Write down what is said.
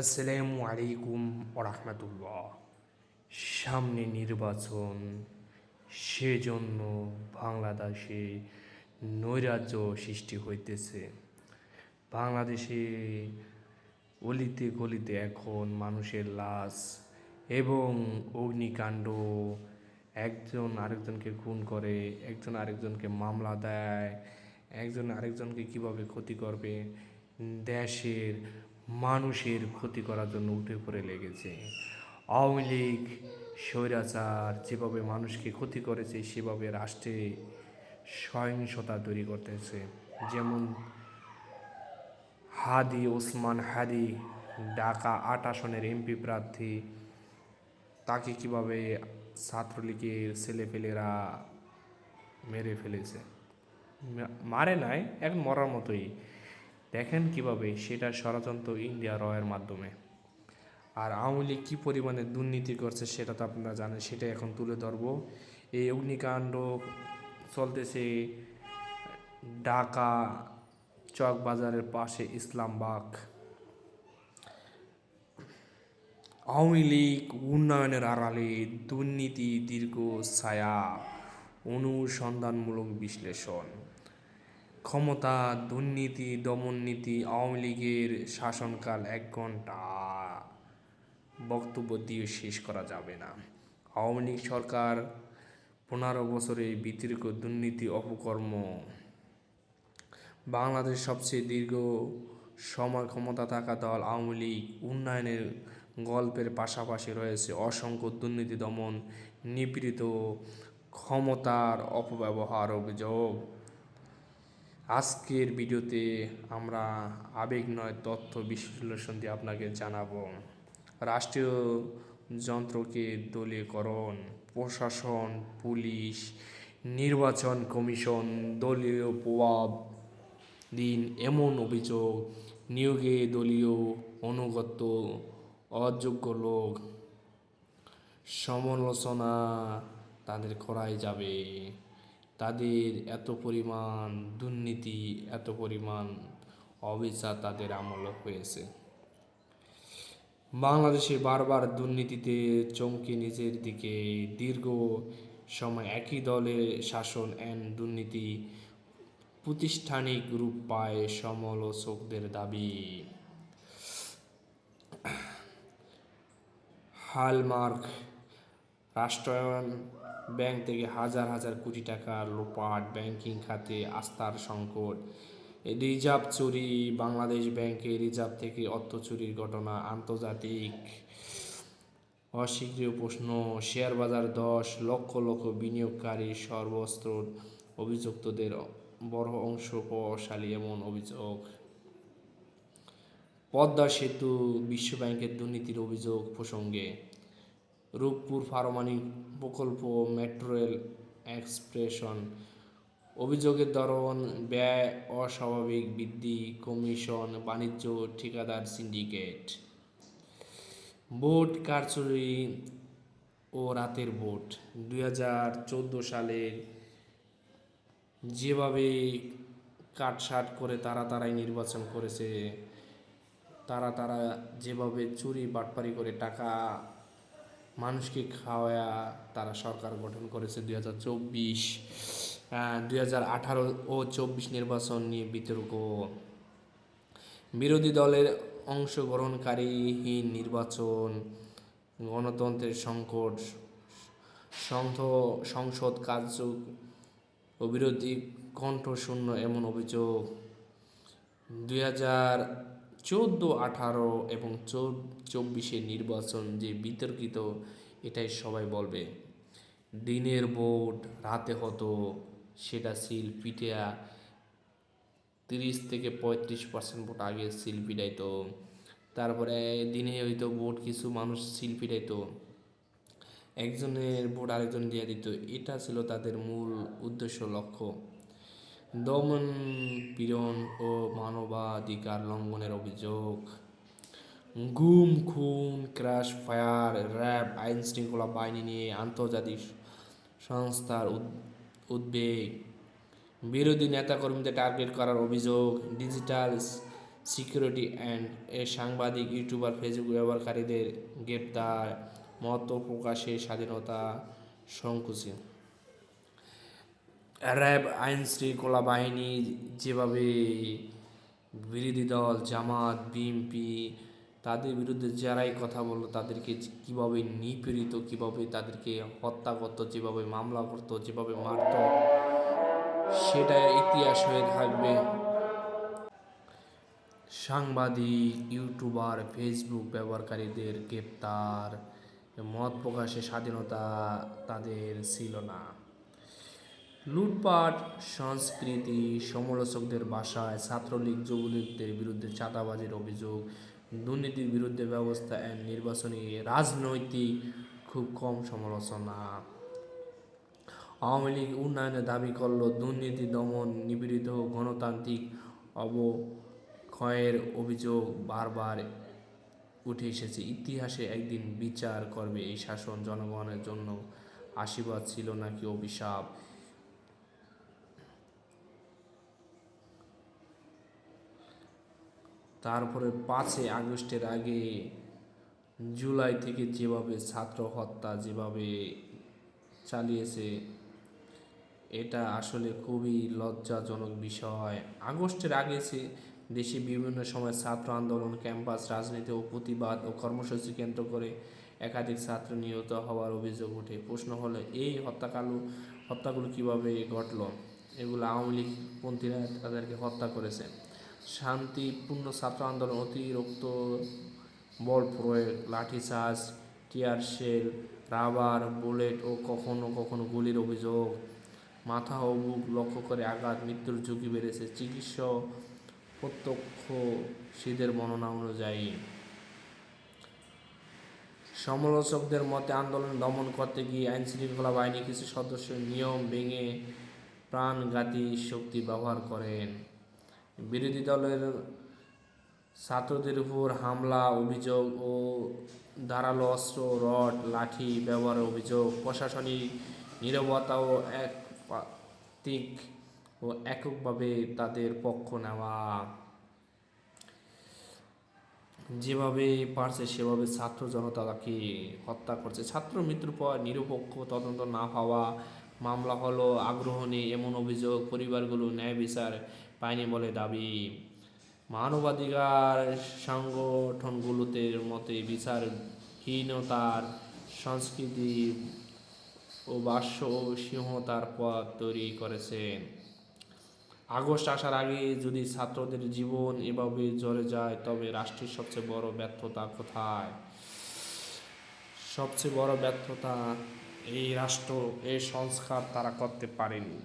আসসালামু আলাইকুম ওরহমতুল্লাহ সামনে নির্বাচন, সেজন্য বাংলাদেশে নৈরাজ্য সৃষ্টি হইতেছে। বাংলাদেশে অলিতে গলিতে এখন মানুষের লাশ এবং অগ্নিকাণ্ড, একজন আরেকজনকে খুন করে, একজন আরেকজনকে মামলা দেয়, একজন আরেকজনকে কীভাবে ক্ষতি করবে, দেশের মানুষের ক্ষতি করার জন্য উঠে পড়ে লেগেছে। আওয়ামী লীগ, স্বৈরাচার যেভাবে মানুষকে ক্ষতি করেছে, সেভাবে রাষ্ট্রে সহিংসতা তৈরি করতেছে। যেমন হাদি, ওসমান হাদি, ঢাকা আট আসনের এমপি প্রার্থী, তাকে কীভাবে ছাত্রলীগের ছেলেপেলেরা মেরে ফেলেছে? মারে নাই, এখন মরার মতোই। দেখেন কীভাবে সেটা ষড়যন্ত্র ইন্ডিয়া রয়ের মাধ্যমে। আর আওয়ামী লীগ কী পরিমাণে দুর্নীতি করছে সেটা তো আপনারা জানেন, সেটা এখন তুলে ধরবো। এই অগ্নিকাণ্ড চলতেছে ঢাকা চক বাজারের পাশে ইসলামবাগ। আওয়ামী লীগ উন্নয়নের আড়ালে দুর্নীতি দীর্ঘ ছায়া, অনুসন্ধানমূলক বিশ্লেষণ। ক্ষমতা, দুর্নীতি দমন নীতি আওয়ামী লীগের শাসনকাল এক ঘণ্টা বক্তব্য দিয়ে শেষ করা যাবে না। আওয়ামী লীগ সরকার পনেরো বছরে বিতর্ক, দুর্নীতি, অপকর্ম। বাংলাদেশ সবচেয়ে দীর্ঘ সময় ক্ষমতা থাকা দল আওয়ামী লীগ। উন্নয়নের গল্পের পাশাপাশি রয়েছে অসংখ্য দুর্নীতি দমন, নিপীড়িত ক্ষমতার অপব্যবহার অভিযোগ। আজকের ভিডিওতে আমরা আবেগ নয় তথ্য বিশ্লেষণ দিয়ে আপনাকে জানাব। রাষ্ট্রীয় যন্ত্রকে দলীয়করণ, প্রশাসন, পুলিশ, নির্বাচন কমিশন, দলীয় প্রভাব দিন এমন অভিযোগ, নিয়োগে দলীয় অনুগত অযোগ্য লোক, সমালোচনা তাদের করাই যাবে। তাদের এত পরিমাণ দুর্নীতি, এত পরিমাণ অবিচার তাদের আমল হয়েছে। বাংলাদেশে বারবার দুর্নীতিতে চমকে নিজের দিকে। দীর্ঘ সময় একই দলের শাসন এন দুর্নীতি প্রতিষ্ঠানিক রূপ পায় সমালোচকদের দাবি। হালমার্ক রাষ্ট্রায়ণ ব্যাংক থেকে হাজার হাজার কোটি টাকা লোপাট ব্যাংকিং খাতে আস্থার সংকট। রিজার্ভ চুরি, বাংলাদেশ ব্যাংকে রিজার্ভ থেকে অর্থ চুরির ঘটনা, আন্তর্জাতিক অস্বীকৃয় প্রশ্ন, শেয়ার বাজার দশ, লক্ষ লক্ষ বিনিয়োগকারী সর্বস্ত্র অভিযুক্তদের বড় অংশ প্রভাবশালী এমন অভিযোগ। পদ্মা সেতু বিশ্ব ব্যাংকের দুর্নীতির অভিযোগ প্রসঙ্গে রূপপুর পারমাণবিক প্রকল্প, মেট্রো রেল এক্সপ্রেশন, অভিযোগের ধরন, ব্যয়, অস্বাভাবিক বৃদ্ধি, কমিশন, বাণিজ্য, ঠিকাদার সিন্ডিকেট। ভোট কারচুরি ও রাতের ভোট। দুই হাজার চোদ্দ সালের যেভাবে কাটসাট করে তারা তারাই নির্বাচন করেছে, তারা তারা যেভাবে চুরি বাটপারি করে টাকা মানুষকে খাওয়া তারা সরকার গঠন করেছে দুই হাজার চব্বিশ দুই হাজার আঠারো ও চব্বিশ নির্বাচন নিয়ে বিতর্ক। বিরোধী দলের অংশগ্রহণকারীহীন নির্বাচন, গণতন্ত্রের সংকট সংসদ কার্য ও বিরোধী কণ্ঠশূন্য এমন অভিযোগ। দুই হাজার চোদ্দ আঠারো এবং চব্বিশের নির্বাচন যে বিতর্কিত, এটাই সবাই বলবে। দিনের ভোট রাতে হতো, সেটা সিল পিটিয়া তিরিশ থেকে পঁয়ত্রিশ পার্সেন্ট ভোট আগে সিল পিটাইতো। তারপরে দিনে হয়তো ভোট কিছু মানুষ সিল পিটাইতো। একজনের ভোট আরেকজন দিয়ে দিত, এটা ছিল তাদের মূল উদ্দেশ্য, লক্ষ্য। দমন পীড়ন ও মানবাধিকার লঙ্ঘনের অভিযোগ। গুম, খুন, ক্রাশ, ফায়ার, র্যাব আইন শৃঙ্খলা বাহিনী নিয়ে আন্তর্জাতিক সংস্থার উদ- উদ্বেগ। বিরোধী নেতাকর্মীদের টার্গেট করার অভিযোগ, ডিজিটাল সিকিউরিটি অ্যান্ড এ সাংবাদিক, ইউটিউবার, ফেসবুক ব্যবহারকারীদের গ্রেপ্তার, মত প্রকাশের স্বাধীনতা সংকুচি। র্যাব আইন শৃঙ্খলা বাহিনী, যেভাবে বিরোধী দল, জামাত বিএনপি তাদের বিরুদ্ধে যারাই কথা বলল, তাদেরকে কীভাবে নিপীড়িত, কীভাবে তাদেরকে হত্যা করতো, যেভাবে মামলা করতো, যেভাবে মারতো সেটা ইতিহাস হয়ে থাকবে। সাংবাদিক, ইউটিউবার, ফেসবুক ব্যবহারকারীদের গ্রেপ্তার। মত প্রকাশের স্বাধীনতা তাদের ছিল না। লুটপাট, সংস্কৃতি, সমালোচকদের বাসায় ছাত্রলীগ, যুবলীগদের বিরুদ্ধে চাঁদাবাজির অভিযোগ, দুর্নীতির বিরুদ্ধে ব্যবস্থা নির্বাচনী রাজনৈতিক খুব কম সমালোচনা। আওয়ামী লীগ উন্নয়নের দাবি করল, দুর্নীতি, দমন, নিপীড়িত গণতান্ত্রিক অবক্ষয়ের অভিযোগ বারবার উঠে এসেছে। ইতিহাসে একদিন বিচার করবে এই শাসন, জনগণের জন্য আশীর্বাদ ছিল নাকি অভিশাপ? তারপরে পাঁচই আগস্টের আগে জুলাই থেকে যেভাবে ছাত্র হত্যা যেভাবে চালিয়েছে, এটা আসলে খুবই লজ্জাজনক বিষয়। আগস্টের আগে সে দেশে বিভিন্ন সময় ছাত্র আন্দোলন, ক্যাম্পাস, রাজনীতি ও প্রতিবাদ ও কর্মসূচি কেন্দ্র করে একাধিক ছাত্র নিহত হওয়ার অভিযোগ ওঠে। প্রশ্ন হলো, এই হত্যাকালু হত্যাগুলো কীভাবে ঘটল? এগুলো আওয়ামী লীগ পন্থীরা তাদেরকে হত্যা করেছে। শান্তিপূর্ণ ছাত্র আন্দোলন, অতিরিক্ত বল প্রয়োগ লাঠিচার্জ টিয়ার শেল, রাবার, বুলেট ও কখনো কখনো গুলির অভিযোগ। মাথা ও বুক লক্ষ্য করে আঘাত, মৃত্যুর ঝুঁকি বেড়েছে। চিকিৎসা প্রত্যক্ষশীদের বর্ণনা অনুযায়ী সমালোচকদের মতে আন্দোলন দমন করতে গিয়ে আইনশৃঙ্খলা বাহিনী কিছু সদস্য নিয়ম ভেঙে প্রাণঘাতী শক্তি ব্যবহার করেন। বিরোধী দলের ছাত্রদের উপর হামলা, অভিযোগ ও ধারালো অস্ত্র, রড, লাঠি ব্যবহারের অভিযোগ, প্রশাসনিক নিরবতা ও একপাতিক ও এককভাবে তাদের পক্ষ নেওয়া। যেভাবে পারছে, সেভাবে ছাত্র জনতা তাকে হত্যা করছে। ছাত্র মৃত্যুর পর নিরপেক্ষ তদন্ত না হওয়া মামলা হলো আগ্রহ নেই এমন অভিযোগ, পরিবারগুলো ন্যায় বিচার পায়নি বলে দাবি। মানবাধিকার সংগঠনগুলোতে মতে বিচারহীনতার সংস্কৃতি ও বাস্য সিংহতার পথ তৈরি করেছেন। আগস্ট আসার আগে যদি ছাত্রদের জীবন এভাবে জ্বরে যায়, তবে রাষ্ট্রের সবচেয়ে বড় ব্যর্থতা কোথায়? সবচেয়ে বড় ব্যর্থতা এই রাষ্ট্র, এই সংস্কার তারা করতে পারেনি।